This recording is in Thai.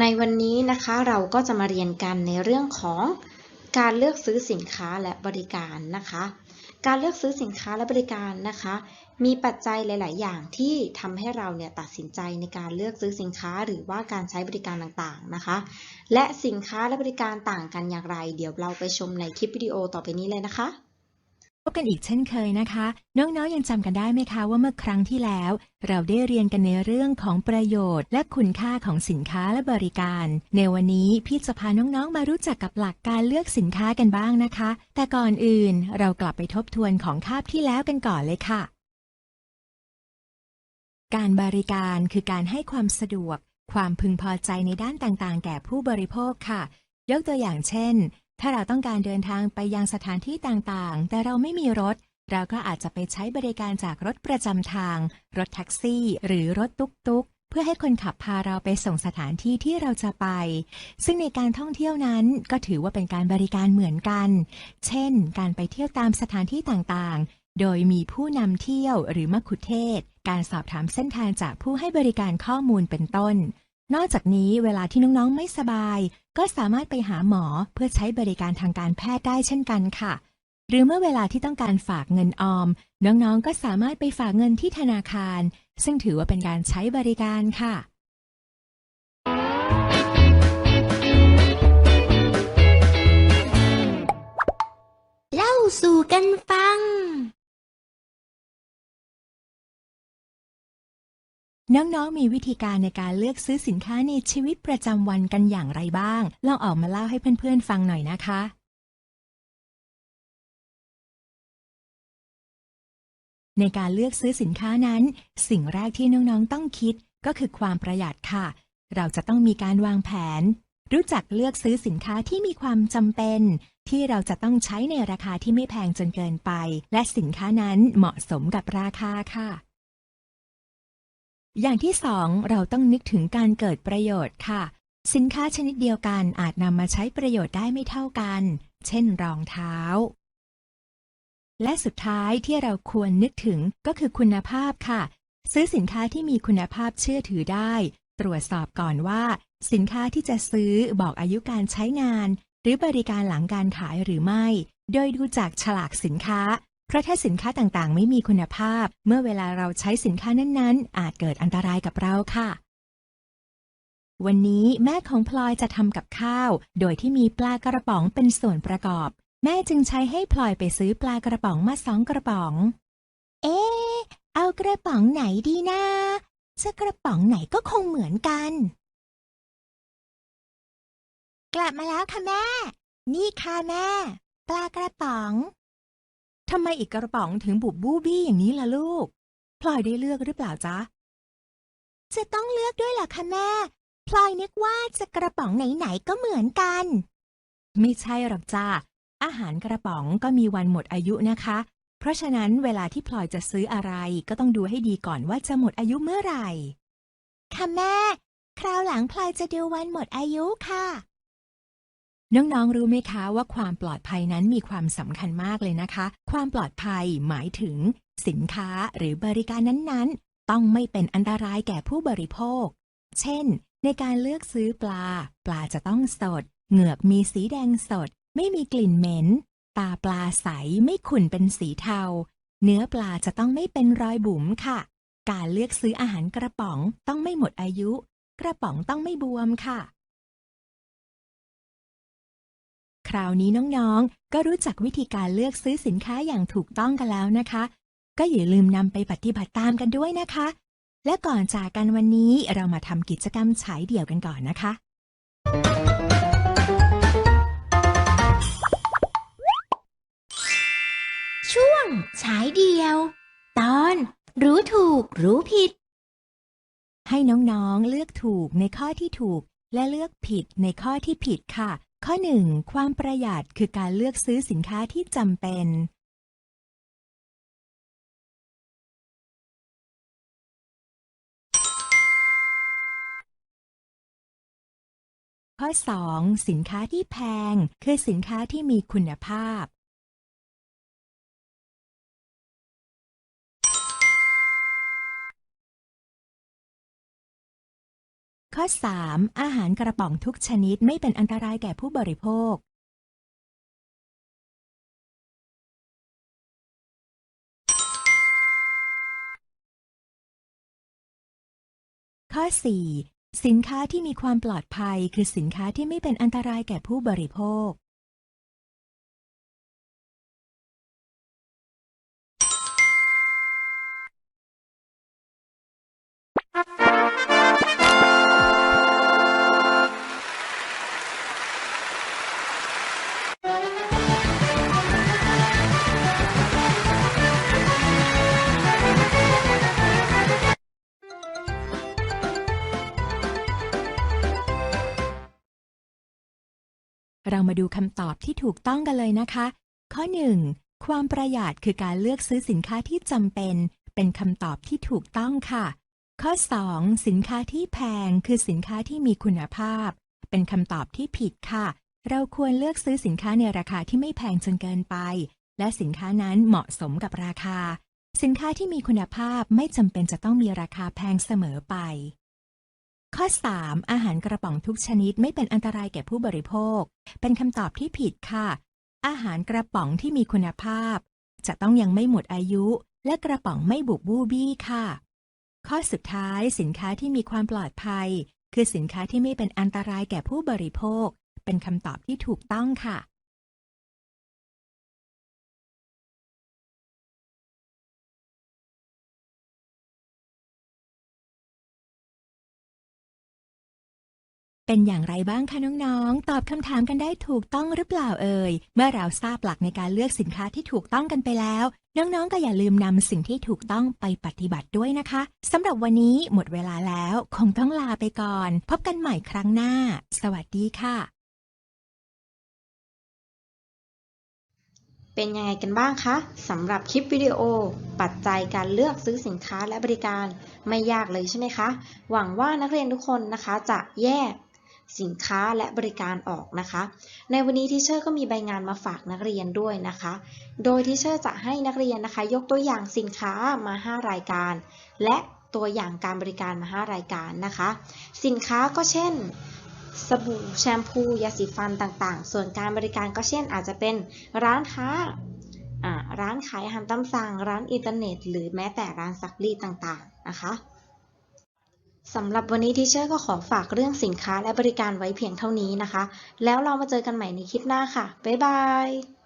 ในวันนี้นะคะเราก็จะมาเรียนกันในเรื่องของการเลือกซื้อสินค้าและบริการนะคะ การเลือกซื้อสินค้าและบริการนะคะ มีปัจจัยหลาย ๆ อย่างที่ทำให้เราเนี่ยตัดสินใจในการเลือกซื้อสินค้าหรือว่าการใช้บริการต่างๆนะคะ และสินค้าและบริการต่างกันอย่างไร เดี๋ยวเราไปชมในคลิปวิดีโอต่อไปนี้เลยนะคะ บกันอีกเช่นเคยนะคะ น้องๆยังจำกันได้ไหมคะว่าเมื่อครั้งที่แล้ว เราได้เรียนกันในเรื่องของประโยชน์ และคุณค่าของสินค้าและบริการ ในวันนี้พี่จะพาน้องๆมารู้จักกับหลักการเลือกสินค้ากันบ้างนะคะ แต่ก่อนอื่นเรากลับไปทบทวนของคาบที่แล้วกันก่อนเลยค่ะ การบริการคือการให้ความสะดวก ความพึงพอใจในด้านต่างๆ แก่ผู้บริโภคค่ะ ยกตัวอย่างเช่น ถ้าเราต้องการเดินทางไปยังสถานที่ต่างๆ แต่เราไม่มีรถ เราก็อาจจะไปใช้บริการจากรถประจำทาง รถแท็กซี่ หรือรถตุ๊กๆเพื่อให้คนขับพาเราไปส่งสถานที่ที่เราจะไป ซึ่งในการท่องเที่ยวนั้นก็ถือว่าเป็นการบริการเหมือนกัน เช่น การไปเที่ยวตามสถานที่ต่างๆ โดยมีผู้นำเที่ยวหรือมัคคุเทศก์การสอบถามเส้นทางจากผู้ให้บริการข้อมูลเป็นต้น นอกจากนี้เวลาที่น้องๆไม่สบาย ก็สามารถไปหาหมอเพื่อใช้บริการทางการแพทย์ได้เช่นกันค่ะ หรือเมื่อเวลาที่ต้องการฝากเงินออม น้องๆ ก็สามารถไปฝากเงินที่ธนาคาร ซึ่งถือว่าเป็นการใช้บริการค่ะเล่าสู่กันฟัง น้องๆ มีวิธีการในการเลือกซื้อสินค้าในชีวิตประจำวันกันอย่างไรบ้าง ลองออกมาเล่าให้เพื่อนๆ ฟังหน่อยนะคะ ในการเลือกซื้อสินค้านั้น สิ่งแรกที่น้องๆ ต้องคิดก็คือความประหยัดค่ะ เราจะต้องมีการวางแผน รู้จักเลือกซื้อสินค้าที่มีความจำเป็น ที่เราจะต้องใช้ในราคาที่ไม่แพงจนเกินไป และสินค้านั้นเหมาะสมกับราคาค่ะ อย่างที่สองเราต้องนึกถึงการเกิดประโยชน์ค่ะ สินค้าชนิดเดียวกันอาจนำมาใช้ประโยชน์ได้ไม่เท่ากัน เช่นรองเท้า และสุดท้ายที่เราควรนึกถึงก็คือคุณภาพค่ะ ซื้อสินค้าที่มีคุณภาพเชื่อถือได้ ตรวจสอบก่อนว่า สินค้าที่จะซื้อบอกอายุการใช้งาน หรือบริการหลังการขายหรือไม่ โดยดูจากฉลากสินค้า เพราะถ้าสินค้าต่างๆ ไม่มีคุณภาพ เมื่อเวลาเราใช้สินค้านั้นๆ อาจเกิดอันตรายกับเราค่ะ วันนี้แม่ของพลอยจะทำกับข้าว โดยที่มีปลากระป๋องเป็นส่วนประกอบ แม่จึงใช้ให้พลอยไปซื้อปลากระป๋องมาสองกระป๋อง เอ๊ะเอากระป๋องไหนดีนะจะกระป๋องไหนก็คงเหมือนกัน กลับมาแล้วค่ะแม่ นี่ค่ะแม่ ปลากระป๋อง ทำไมอีกกระป๋องถึงบุบบู้บี้อย่างนี้ล่ะลูก พลอยได้เลือกหรือเปล่าจ๊ะ จะต้องเลือกด้วยเหรอคะแม่ พลอยนึกว่าจะกระป๋องไหนๆก็เหมือนกัน ไม่ใช่หรอกจ้าอาหารกระป๋องก็มีวันหมดอายุนะคะ เพราะฉะนั้นเวลาที่พลอยจะซื้ออะไรก็ต้องดูให้ดีก่อนว่าจะหมดอายุเมื่อไหร่ ค่ะแม่ คราวหลังพลอยจะดูวันหมดอายุค่ะ น้องๆ รู้ไหมคะว่าความปลอดภัยนั้นมีความสำคัญมากเลยนะคะ ความปลอดภัยหมายถึง สินค้าหรือบริการนั้นๆ ต้องไม่เป็นอันตรายแก่ผู้บริโภค เช่น ในการเลือกซื้อปลา ปลาจะต้องสด เหงือกมีสีแดงสด ไม่มีกลิ่นเหม็น ตาปลาใสไม่ขุ่นเป็นสีเทา เนื้อปลาจะต้องไม่เป็นรอยบุ๋มค่ะ การเลือกซื้ออาหารกระป๋องต้องไม่หมดอายุ กระป๋องต้องไม่บวมค่ะ คราวนี้น้องๆ ก็รู้จักวิธีการเลือกซื้อสินค้าอย่างถูกต้องกันแล้วนะคะ ก็อย่าลืมนำไปปฏิบัติตามกันด้วยนะคะ และก่อนจากกันวันนี้เรามาทำกิจกรรมฉายเดี่ยวกันก่อนนะคะ ช่วงฉายเดียว ตอน รู้ถูกรู้ผิด ให้น้องๆเลือกถูกในข้อที่ถูกและเลือกผิดในข้อที่ผิดค่ะ ข้อ 1 ความประหยัดคือการเลือกซื้อสินค้าที่จำเป็น ข้อ 2 สินค้าที่แพง คือสินค้าที่มีคุณภาพ ข้อ 3 อาหารกระป๋องทุกชนิดไม่เป็นอันตรายแก่ผู้บริโภค ข้อ 4 สินค้าที่มีความปลอดภัยคือสินค้าที่ไม่เป็นอันตรายแก่ผู้บริโภค เรามาดูคำตอบที่ถูกต้องกันเลยนะคะ ข้อ 1 ความประหยัดคือการเลือกซื้อสินค้าที่จำเป็น เป็นคำตอบที่ถูกต้องค่ะ ข้อ 2 สินค้าที่แพงคือสินค้าที่มีคุณภาพ เป็นคำตอบที่ผิดค่ะ เราควรเลือกซื้อสินค้าในราคาที่ไม่แพงจนเกินไป และสินค้านั้นเหมาะสมกับราคา สินค้าที่มีคุณภาพไม่จำเป็นจะต้องมีราคาแพงเสมอไป ข้อ 3 อาหารกระป๋องทุกชนิดไม่เป็นอันตรายแก่ผู้บริโภค เป็นคำตอบที่ผิดค่ะ อาหารกระป๋องที่มีคุณภาพ จะต้องยังไม่หมดอายุ และกระป๋องไม่บุบบูบี้ค่ะ ข้อสุดท้ายสินค้าที่มีความปลอดภัย คือสินค้าที่ไม่เป็นอันตรายแก่ผู้บริโภค เป็นคำตอบที่ถูกต้องค่ะ เป็นอย่างไรบ้างคะน้องๆ ตอบคำถามกันได้ถูกต้องหรือเปล่าเอ่ย เมื่อเราทราบหลักในการเลือกสินค้าที่ถูกต้องกันไปแล้ว น้องๆ ก็อย่าลืมนำสิ่งที่ถูกต้องไปปฏิบัติด้วยนะคะสำหรับวันนี้หมดเวลาแล้ว คงต้องลาไปก่อน พบกันใหม่ครั้งหน้า สวัสดีค่ะ เป็นยังไงกันบ้างคะสำหรับคลิปวิดีโอ ปัจจัยการเลือกซื้อสินค้าและบริการไม่ยากเลยใช่ไหมคะ หวังว่านักเรียนทุกคนนะคะจะแยก สินค้าและบริการออกนะคะ ในวันนี้ทีเชอร์ก็มีใบงานมาฝากนักเรียนด้วยนะคะ โดยทีเชอร์จะให้นักเรียนนะคะ ยกตัวอย่างสินค้ามา 5 รายการ และตัวอย่างการบริการมา 5 รายการนะคะ สินค้าก็เช่นสบู่แชมพูยาสีฟันต่างๆ ส่วนการบริการก็เช่น อาจจะเป็นร้านค้าอ่าร้านขายอาหารตามสั่ง ร้านอินเทอร์เน็ต หรือแม้แต่ร้านซักรีดต่างๆนะคะ สำหรับวันนี้ทีเชอร์ก็ขอฝากเรื่องสินค้าและบริการไว้เพียงเท่านี้นะคะ แล้วเรามาเจอกันใหม่ในคลิปหน้าค่ะ บ๊ายบาย